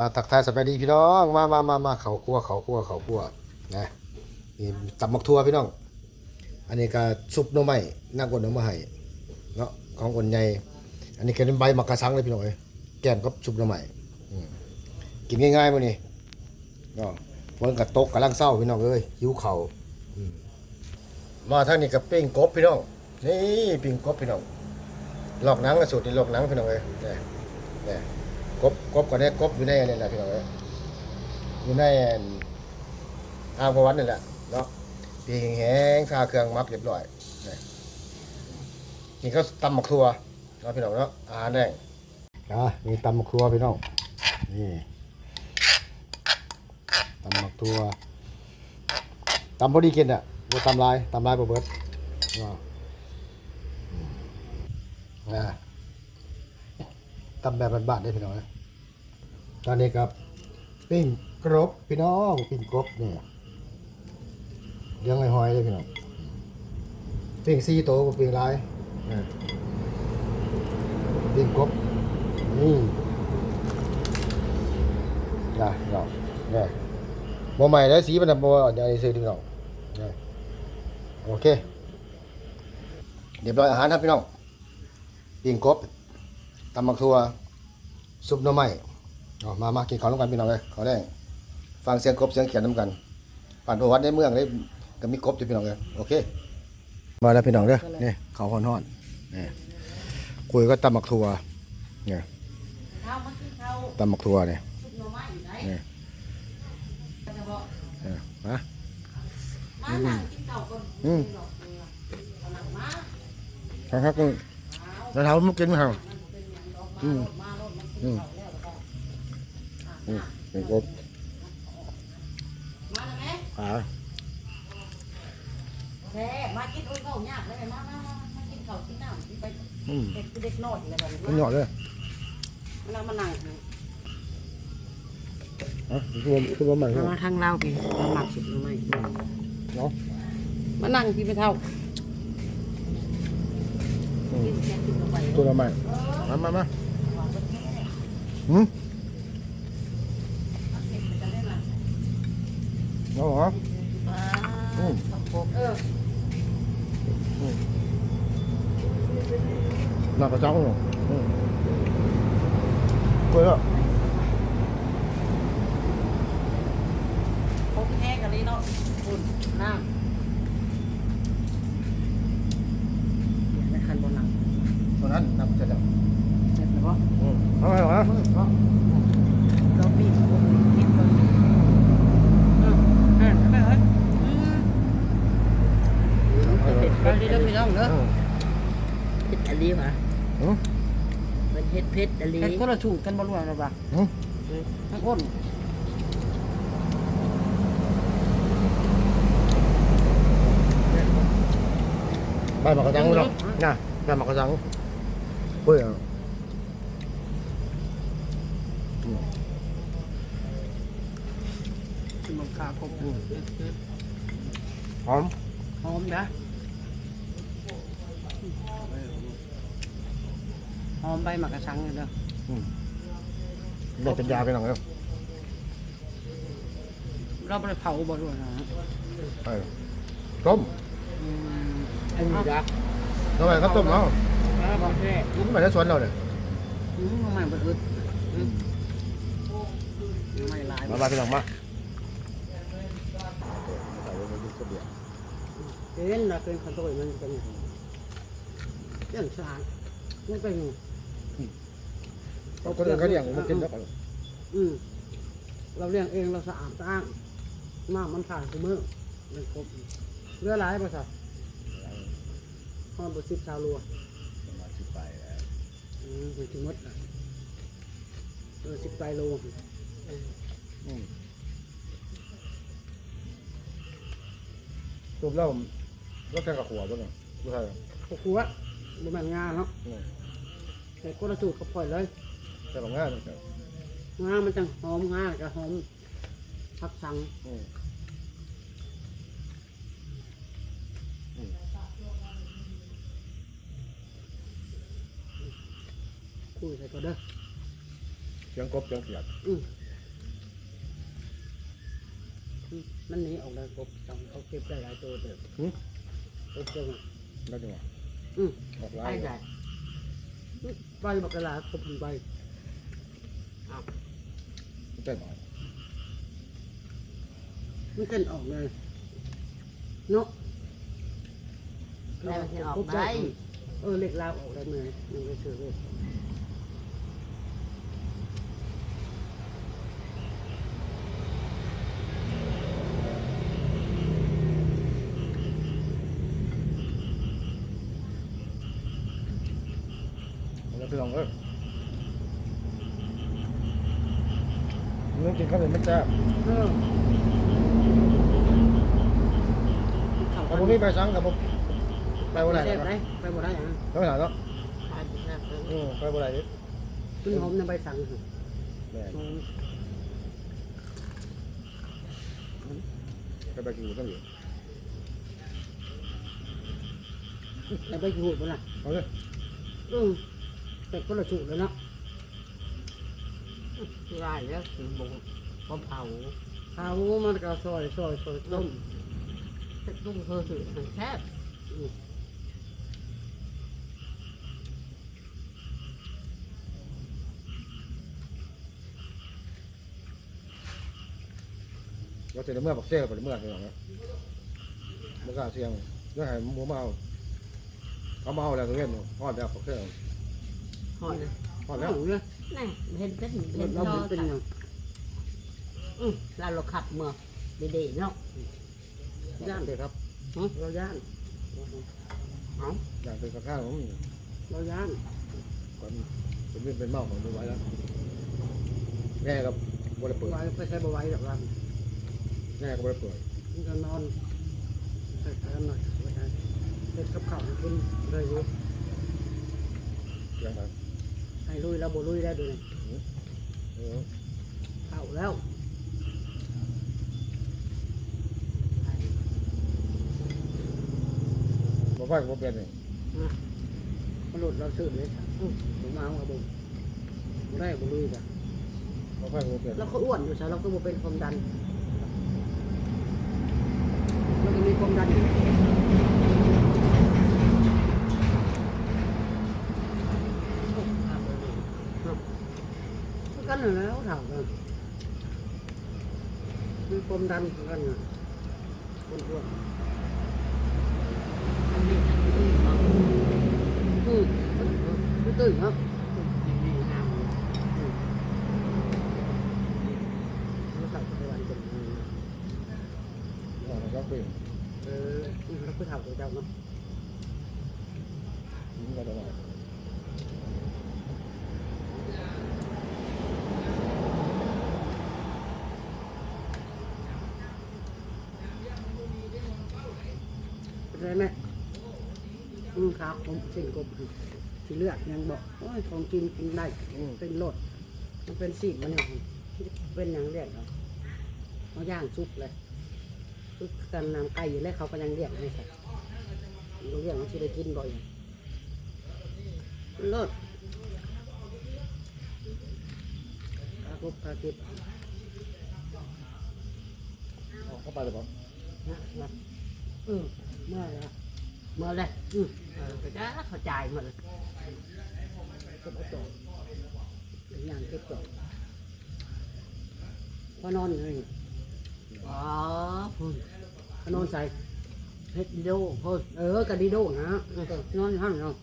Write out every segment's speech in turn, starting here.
่าตักทายสบายดีพี่น้องมามามามาเขาคั่วเขาคั่วเขาคั่วนะนี่ตำมักทั่วพี่น้อง อันนี้ก็ซุปหน่อไม้นั่งกวนหน่อไม้ให้เนาะของคนใหญ่อันนี้ก็เป็นใบมักกะสังเลยพี่น้องเอ้ยแกมกับซุปหน่อไม้กินง่ายๆมื้อนี้เนาะฝนก็ตกกำลังเศร้าพี่น้องเอ้ยหิวข้ามาทางนี้ก็ปิ้งกบพี่น้องนี่ปิ้งกบพี่น้องลอกหนังกระสุดนี่ลอกหนังพี่น้องเอ้ยนี่นี่ กบกบก็ได้กบอยู่ในนี่แหละพี่น้องเอ้ยอยู่ในอ่างประวัตินี่แหละเนาะปีแห้งๆทาเครื่องมักเรียบร้อยนี่ก็ตำหมักทัวเนาะพี่น้องเนาะอาหารแดงอะนี่ตำหมักทัวพี่น้องนี่ตำหมักทัวตำพอดีกินอะบ่ตำลายตำลายบ่เบิดเนาะอืมอ่า ตำแบบบ้านๆได้พี่น้องนะตอนนี้ครับปิ้งกรบพี่น้องปิ้งกรบเนี่ยเลี้ยงหอยๆเลยพี่น้องปิ้งซีโตวบ่ปิ้งลายปิ้งกรบนี่นะพี่น้องเนี่ยบ่ใหม่แล้วสีมันน่ะบ่อย่างนี้ซื้อพี่น้องโอเคเรียบร้อยอาหารครับพี่น้องปิ้งกบ ตำบักทัวซุปหน่อไม้เอามามากินข้าวร่วมกันพี่น้องเลยขาวแดงฟังเสียงกบเสียงเขียนน้ำกันผ่านประวัติในเมืองได้ก็มีกบอยู่พี่น้องเลยโอเค มาแล้วพี่น้องเด้อนี่ข้าวฮ้อนๆนี่คุยก็ตำบักทัวเนี่ยข้าวมันคือข้าวตำบักทัวเนี่ยซุปหน่อไม้อยู่ไหนนี่จะบอกเออมามาหนังกินข้าวก่อนอืมดอกเกลือเอาหนังมาครับครับแล้วเท้ามุกกินไหมครับเป็น อย่างดอกมาอืมโลดมาโลดมันกินอืมข้าวแล้วแล้วก็อืมเป็นกบมาแล้วไหมขาแซ่บมากินอุ้ยข้าวยากเลยมามามามากินข้าวกินน้ำกินไปอืมเด็กเด็กน้อยอะไรแบบมันหยนี้อดเลยมานั่งมานั่งอะคือว่าคือว่าใหม่ครับมาทางเราพี่มาหมักสุดหน่อไม้เนาะมานั่งพี่ไปเท่าอืมกินแกงกินลงไปตัวละใหม่มามามา อืมเอาเหรออืมเออหนักกระจังเลยอืมกล้วยอะพกแห้กันเลยเนาะคุณน้ำอย่าได้คันบนหลังตัวนั้นนับจะจังเจ็บเลยปะอืม เอาไงวะเราปีกคนคิดคนอืมอ่าไปเฮ้ยเผ็ดไปเรื่อยๆพี่น้องเนอะเผ็ดอะไรวะอืมเป็นเผ็ดเผ็ดอะไรเผ็ดกราชูกันบ่รวมหรอปะอืมทั้งอ้นใบหมากกระจังเนาะน่ะใบหมากกระจังกล้ย อะคือมันขาครบหอมหอมนะหอมใบหมากกระชังเลยเด้อได้เป็นยาไปหน่อยแล้วเราไปเผาบ่ด้วยนะเออต้มอืมอันนี้จ้ะทำไมเขาต้มเนาะแล้วบอกแค่กินไปในสวนเราเนี่ยอืมมันมันอึดอืมไม่หลาย มาบ้านพี่น้องมาเล่นนะเป็นขนมมันเป็นเรื่องสารมันเป็นคนอื่นเขาเลี้ยงมันกินแล้วอืมเราเลี้ยงเองเราสะอาดสะอ้างน้ำมันผ่านทุกมื้อมันครบเรือหลายป่ะครับห้องบสิบชาวรัวอืมมันจะหมดอะเออสิบไปโล ต้มแล้วแล้วแกงกับขัวด้วยเนี่ยไม่ใช่พวกครัวบ่แม่นงานเนาะแต่ก็ระจูดก็ปล่อยเลย แต่บางง่ายมันงามันจังหอมงากับหอมพักสังคุยใส่ก็เด้อเสียงกบเสียงเขียดอืมอื มมันหนีออกเลยกบต้องเขาเก็บได้หลายตัวเด้อหืมกบเจ้าอะแล้วจังหวะอืมออกไปลายได้ไปบักกะลากบมันไปเต้นออกมันเต้นออกเลยเนาะแล้วมันจะออกได้เออเล็กลาวออกได้เลยมันไปซื้อเลย พี่น้องเอ้ยมึงกินข้าวเหนียวไม่แซ่บเออเขาแต่ไปผมบ่มีใบสั่งกับผมไปบ่ได้ได้นะได้ไปบ่ได้หยังไปบ่ได้เนาะไปได้อืมไปบ่ได้ดิขึ้นหอมในใบสั่งหั่นแม่อืมไปไปกินอยู่ต้องอยู่แต่ใบขี้หูดบ่ล่ะเอาเลย อืม แต่ก็ละฉุแล้วเนาะได้แล้วกินบุกก็เผาเขามันก็ซอยซอยซอยต้มตุ้งเธอถือแคบเราเสร็จแล้วเมื่อปักเสี้ยไปเมื่อพี่น้องนะบ่กล้าเสียงเรื่องให้หมูมาเอาเขาเอาแล้วตัวเล่นทอดแล้วปักเสี้ย หอยทอดแล้แล้ววเนี่ยนี่เห็นเป็นเราเห็นเรารอเป็นหยังอืมเราเราขับเมื่อดีๆเนาะย่านเด็กครับเราย่านเอาอย่างเป็นข้างๆผมเราย่านก่อนผมเป็นเมาของดูไว้แล้วแง่กับบริเปิดไว้ไปใช้บ่ไหว้หรอกครับแง่กับบริเปิดมันก็นอนใส่กันหน่อยไม่ใช่เด็ดกับข้าวให้กินเลยอยู่ยังไง ให้ลุยแล้วบ่ลุยได้ด้วยเออเข้าแล้วบ่ไฟบ่เปลี่ยนเลยมันหลุดเราซื้อเลยค่ะอืมผมมาเอากับผมบ่ได้บ่ลุยจ้ะบ่ไฟบ่เปลี่ยนแล้วก็อ้วนอยู่ใช่เราก็บ่เป็นความดันแล้วก็มีความดันอยู่ นั่นแล้วถามกันมีความดันกันน่ะคนอ้วนอืมไม่ตื่นครับดีๆนะเราใส่ไปวันเป็นอ๋อครับเป็นเออเราไปถามตัวเจ้าเนาะ ยิงกันตลอด เป็น ไรไหมอืมครับผมสิ่งกบที่เลือดยังบอกโอ้ยของกินกินได้เป็นรสมันเป็นสีมันเนี่ยเป็นอย่างเรียกเขาเขาย่างซุปเลยซุปกันน้ำไก่อยู่แล้วเขาก็ยังเรียกไม่ใช่เราเรียกมันที่ได้กินบ่อยรสกากบกาเก็บเข้าไปเลยป่ะนะนะ อืมเมื่อไรเมื่อไรอืมเออก็จะเข้าใจหมดเลยเก็บเอาจบอย่างเก็บจบพอนอนอยู่นี่อ๋อพุ่นพอนอนใส่เฮ็ดดีโดเฮ้ยเออกะดีโดนะเออนอนอยู่ห้องเนาะ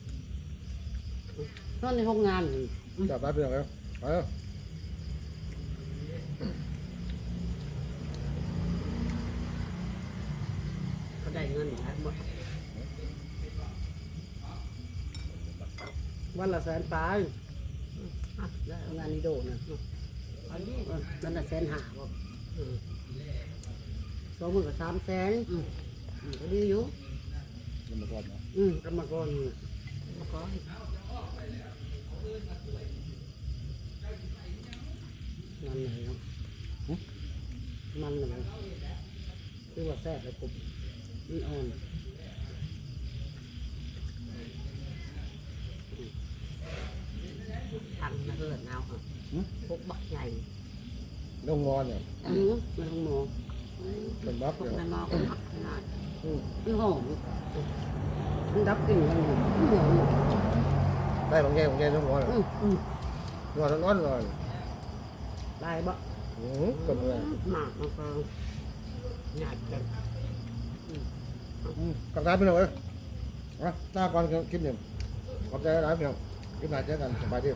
นอนในห้องงานนี่ จับได้เป็นยังไงไปแล้ว เขา ได้เงินแล้วหมดวันละแสนปลายอะแล้วงานดีโดนะอันนี้เออนั่นน่ะแสนหาบ่อืมสองหมื่นกับสามแสนอืมอืมก็ดีอยู่มันมาก่อนนะอืมกรรมกรนี่แล้วก็มันไหนเนาะมันไหนคือว่าแซ่บเลยกบ มันอ่อนทำมาเฮือนเอาค่ะพวกบักใหญ่น้องงอนเนี่ยอืมมันห้องหมอเป็นบักพวเดีกยวนั้นมาก็หักขนาดอืมมันหอมมันดับกลิ่นกันหมดหอมได้บางแง่บางแง่ต้องร้อนอืมอืมร้อนร้อนร้อนลายบ่ อืมกดเลยหมากมันก็หยาดกันอืม กลับร้านไปหน่อยเว้ยนะหน้าก่อนคลิปหนึ่งขอบใจร้านพี่น้องคลิปหน้าเจอกันสบายดี